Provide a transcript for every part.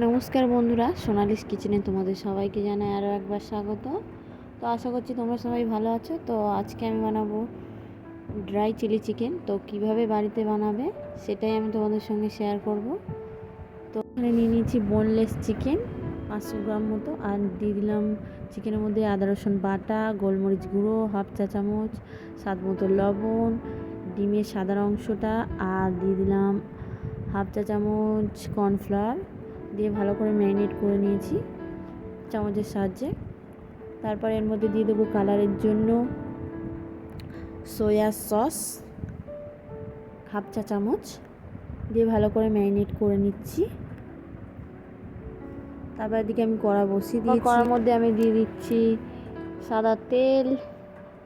নমস্কার বন্ধুরা, সোনালিস কিচেনে তোমাদের সবাইকে জানাই আরও একবার স্বাগত। তো আশা করছি তোমরা সবাই ভালো আছো। তো আজকে আমি বানাবো ড্রাই চিলি চিকেন। তো কীভাবে বাড়িতে বানাবে সেটাই আমি তোমাদের সঙ্গে শেয়ার করব। তো এখানে নিয়ে নিয়েছি বোনলেস চিকেন পাঁচশো গ্রাম মতো। আর দিয়ে দিলাম চিকেনের মধ্যে আদা, রসুন বাটা, গোলমরিচ গুঁড়ো, হাফ চা চামচ, স্বাদ মতো লবণ, ডিমের সাদা অংশটা, আর দিয়ে দিলাম হাফ চা চামচ কর্নফ্লাওয়ার দিয়ে ভালো করে ম্যারিনেট করে নিয়েছি চামচের সাহায্যে। তারপর এর মধ্যে দিয়ে দেবো কালারের জন্য সয়া সস হাফ চা চামচ দিয়ে ভালো করে ম্যারিনেট করে নিচ্ছি। তারপর এদিকে আমি কড়া বসিয়ে দিয়েছি কড়ার মধ্যে আমি দিয়ে দিচ্ছি সাদা তেল।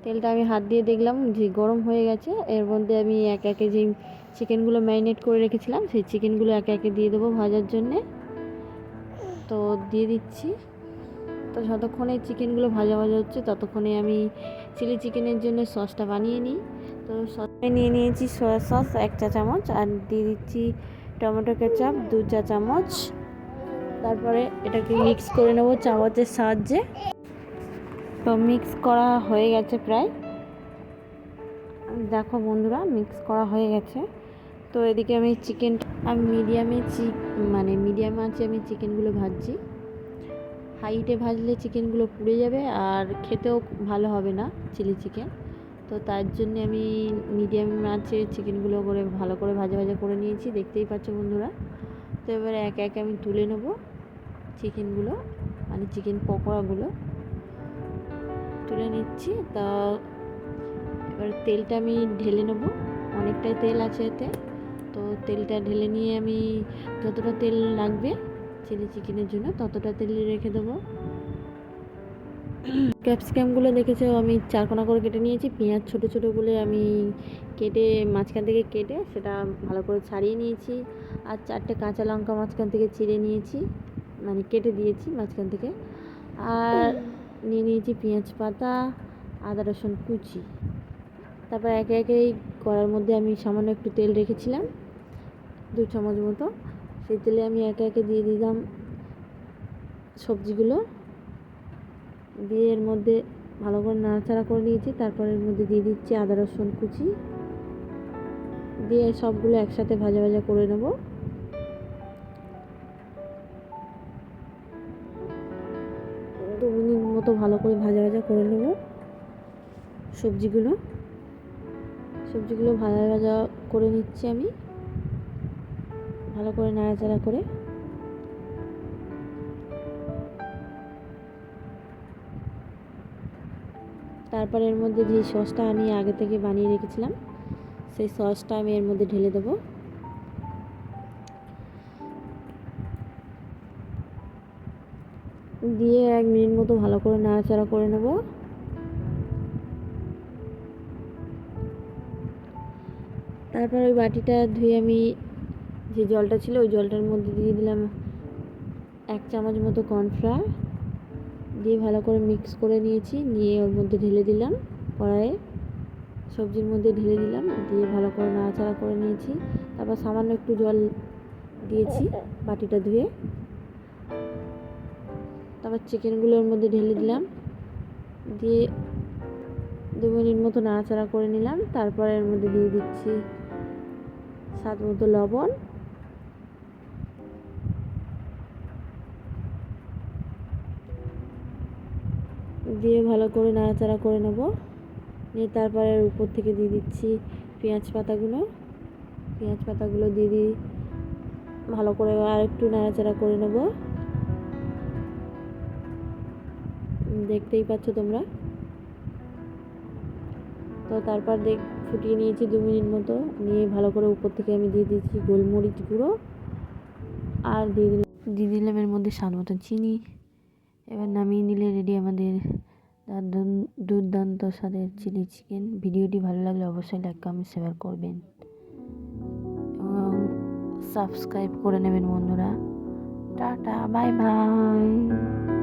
তেলটা আমি হাত দিয়ে দেখলাম যে গরম হয়ে গেছে। এর মধ্যে আমি এক একে যে চিকেনগুলো ম্যারিনেট করে রেখেছিলাম সেই চিকেনগুলো একে একে দিয়ে দেবো ভাজার জন্যে। তো দিয়ে দিচ্ছি। তো যতক্ষণে চিকেনগুলো ভাজা ভাজা হচ্ছে, ততক্ষণে আমি চিলি চিকেনের জন্য সসটা বানিয়ে নিই। তো সসে নিয়ে নিয়েছি সয়া সস, এক চা চামচ, আর দিয়ে দিচ্ছি টমেটো কেচাপ, দু চা চামচ। তারপরে এটাকে মিক্স করে নেব চামচের সাহায্যে। তো মিক্স করা হয়ে গেছে প্রায়। দেখো বন্ধুরা, মিক্স করা হয়ে গেছে। তো এদিকে আমি চিকেন আমি মিডিয়ামে চিক মানে মিডিয়াম আছে আমি চিকেনগুলো ভাজছি। হাইটে ভাজলে চিকেনগুলো পুড়ে যাবে আর খেতেও ভালো হবে না চিলি চিকেন তো তার জন্য আমি মিডিয়াম আছে চিকেনগুলো করে ভালো করে ভাজা ভাজা করে নিয়েছি, দেখতেই পাচ্ছ বন্ধুরা। তো এবারে একে একে আমি তুলে নেব চিকেনগুলো মানে চিকেন পকোড়াগুলো তুলে নিচ্ছি, তা এবার তেলটা আমি ঢেলে নেব, অনেকটাই তেল আছে এতে। তো তেলটা ঢেলে নিয়ে আমি যতটা তেল লাগবে চিলি চিকেনের জন্য ততটা তেল রেখে দেবো। ক্যাপসিকামগুলো দেখেছ, আমি চারকোনা করে কেটে নিয়েছি। পেঁয়াজ ছোটো ছোটো বলে আমি কেটে মাঝখান থেকে কেটে সেটা ভালো করে ছাড়িয়ে নিয়েছি। আর চারটে কাঁচা লঙ্কা মাঝখান থেকে চিড়ে নিয়েছি মানে কেটে দিয়েছি মাঝখান থেকে। আর নিয়ে নিয়েছি পেঁয়াজ পাতা, আদা, রসুন কুচি। তারপর একে একে কড়ার মধ্যে আমি সামান্য একটু তেল রেখেছিলাম। দু চামচ মতো। সেই তেলে আমি একে একে দিয়ে দিলাম সবজিগুলো। দিয়ে এর মধ্যে ভালো করে নাড়াচাড়া করে নিয়েছি। তারপর এর মধ্যে দিয়ে দিচ্ছি আদা, রসুন কুচি। দিয়ে সবগুলো একসাথে ভাজা ভাজা করে নেব। দু মিনিট মতো ভালো করে ভাজা ভাজা করে নেব সবজিগুলো। সবজিগুলো ভাজা ভাজা করে নিচ্ছি আমি। ভালো করে নাড়াচাড়া করে। তারপর এর মধ্যে যে সসটা আমি আগে থেকে বানিয়ে রেখেছিলাম, সেই সসটা আমি এর মধ্যে ঢেলে দেবো। দিয়ে এক মিনিট মতো ভালো করে নাড়াচাড়া করে নেব। তারপর ওই বাটিটা ধুয়ে আমি যে জলটা ছিল, ওই জলটার মধ্যে দিয়ে দিলাম এক চামচ মতো কর্নফ্লাওয়ার। দিয়ে ভালো করে মিক্স করে নিয়েছি, নিয়ে ওর মধ্যে ঢেলে দিলাম কড়াইয়ে। সবজির মধ্যে ঢেলে দিলাম, দিয়ে ভালো করে নাড়াচাড়া করে নিয়েছি। তারপর সামান্য একটু জল দিয়েছি বাটিটা ধুয়ে। তারপর চিকেনগুলো ওর মধ্যে ঢেলে দিলাম। দিয়ে দু মিনিট মতো নাড়াচাড়া করে নিলাম। তারপরে এর মধ্যে দিয়ে দিচ্ছি স্বাদ মতো লবণ। দিয়ে ভালো করে নাড়াচাড়া করে নেব। নিয়ে তারপরে উপর থেকে দিয়ে দিচ্ছি পেঁয়াজ পাতাগুলো। পেঁয়াজ পাতাগুলো দিয়ে দিই ভালো করে আর একটু নাড়াচাড়া করে নেব। দেখতেই পাচ্ছ তোমরা? তো তারপর দেখ, ফুটিয়ে নিয়েছি দু মিনিট মতো। নিয়ে ভালো করে উপর থেকে আমি দিয়ে দিয়েছি গোলমরিচ গুঁড়ো। আর দিয়ে দিলাম দিয়ে দিলাম এর মধ্যে স্বাদ মতো চিনি। এবার নামিয়ে নিলে রেডি আমাদের দুর্দান্ত স্বাদের চিলি চিকেন। ভিডিওটি ভালো লাগলে অবশ্যই লাইক কমেন্ট শেয়ার করবেন। এবং সাবস্ক্রাইব করে নেবেন বন্ধুরা। Tata bye bye